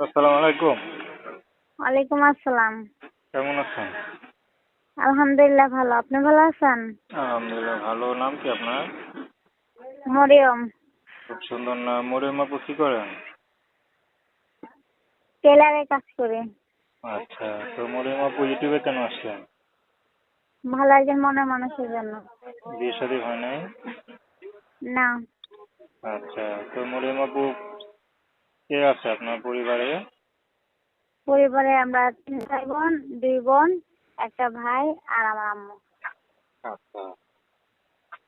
আসসালামু আলাইকুম। ওয়ালাইকুম আসসালাম। কেমন আছেন? আলহামদুলিল্লাহ ভালো। আপনি ভালো আছেন? আলহামদুলিল্লাহ ভালো। নাম কি আপনার? মরিয়ম। খুব সুন্দর নাম। মরিয়ম আপু কি করেন? টেলারে কাজ করি। আচ্ছা তো মরিয়ম আপু ইউটিউবে কেন আসলেন? ভালো একজন মনের মানুষের জন্য। বিয়ে শাদী হয় নাই? না। আচ্ছা তো মরিয়ম আপু কে আছে আপনার পরিবারে? পরিবারে আমরা তিন ভাই বোন দুই বোন একটা ভাই আর আমার আম্মু। আচ্ছা।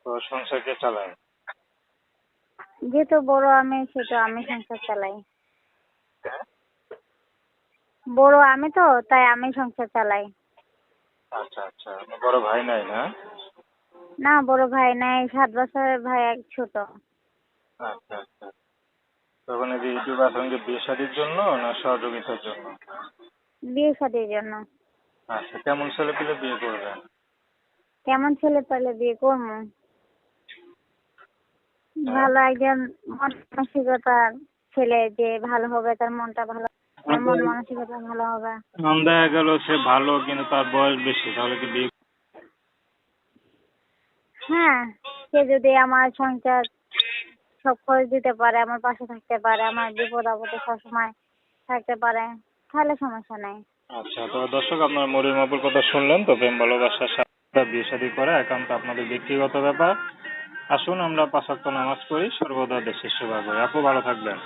তো সংসার কে চালায়? যেহেতু বড় আমি সেহেতু আমি সংসার চালাই। বড় আমি তো তাই আমি সংসার চালাই। আচ্ছা আচ্ছা। আপনার বড় ভাই নাই না? না বড় ভাই নাই সাত বছরের ভাই এক ছোট। আচ্ছা আচ্ছা। তখন এই যে ইউটিউবে কি বিয়ে শাদীর জন্য না সহযোগিতার জন্য? বিয়ে শাদির জন্য। আচ্ছা কেমন ছেলে পেলে বিয়ে করবেন কেমন ছেলে পেলে বিয়ে করব? ভালো একজন মন মানসিকতার ছেলে যে ভালো হবে তার মনটা ভালো মন মানসিকতা ভালো হবে। দেখা গেল সে ভালো কিন্তু তার বয়স বেশি তাহলে কি বিয়ে হ্যাঁ সে যদি আমার সংসার সব খরচ দিতে পারে, আমার পাশে থাকতে পারে, আমার বিপদ আপদে সবসময় থাকতে পারে, তাহলে সমস্যা নেই। আচ্ছা তো দর্শক, আপনার মরির মাপুর কথা শুনলেন, তো প্রেম ভালোবাসার সাথে বিয়ে শাদী করা একান্ত আপনাদের ব্যক্তিগত ব্যাপার। আসুন, আমরা পাঁচ নামাজ পড়ি, সর্বদা দেশের সেবা করি আপু, ভালো থাকবেন।